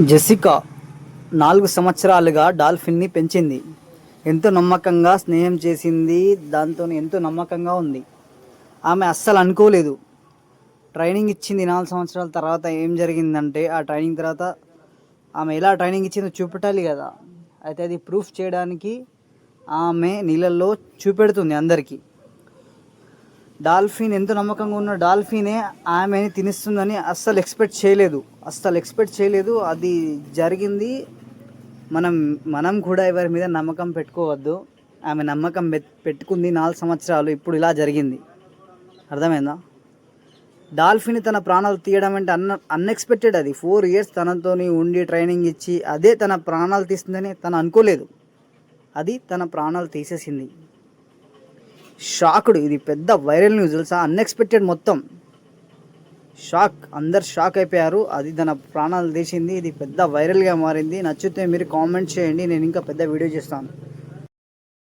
Jessica నాలుగు సంవత్సరాలుగా డాల్ఫిన్ని పెంచింది. ఎంతో నమ్మకంగా స్నేహం చేసింది దాంతో ఎంతో నమ్మకంగా ఉంది. ఆమె అస్సలు అనుకోలేదు. ట్రైనింగ్ ఇచ్చింది నాలుగు సంవత్సరాల తర్వాత ఏం జరిగిందంటే ఆ ట్రైనింగ్ తర్వాత ఆమె ఎలా ట్రైనింగ్ ఇచ్చిందో చూపెట్టాలి కదా. అయితే అది ప్రూఫ్ చేయడానికి ఆమె నీళ్ళల్లో చూపెడుతుంది అందరికీ. డాల్ఫిన్ ఎంతో నమ్మకంగా ఉన్న డాల్ఫినే ఆమెని తినిస్తుందని అస్సలు ఎక్స్పెక్ట్ చేయలేదు. అస్సలు ఎక్స్పెక్ట్ చేయలేదు. అది జరిగింది. మనం మనం కూడా ఎవరి మీద నమ్మకం పెట్టుకోవద్దు. ఆమె నమ్మకం పెట్టుకుంది నాలుగు సంవత్సరాలు. ఇప్పుడు ఇలా జరిగింది. అర్థమైందా? డాల్ఫిన్ తన ప్రాణాలు తీయడం అంటే అన్న అన్ఎక్స్పెక్టెడ్ అది. ఫోర్ ఇయర్స్ తనతోని ఉండి ట్రైనింగ్ ఇచ్చి అదే తన ప్రాణాలు తీస్తుందని తను అనుకోలేదు. అది తన ప్రాణాలు తీసేసింది. షాక్డ్. ఇది పెద్ద వైరల్ న్యూస్ తెలుసా? అన్ఎక్స్పెక్టెడ్ మొత్తం. షాక్. అందరు షాక్ అయిపోయారు. అది తన ప్రాణాలు తీసింది. ఇది పెద్ద వైరల్గా మారింది. నచ్చితే మీరు కామెంట్ చేయండి. నేను ఇంకా పెద్ద వీడియో చేస్తాను.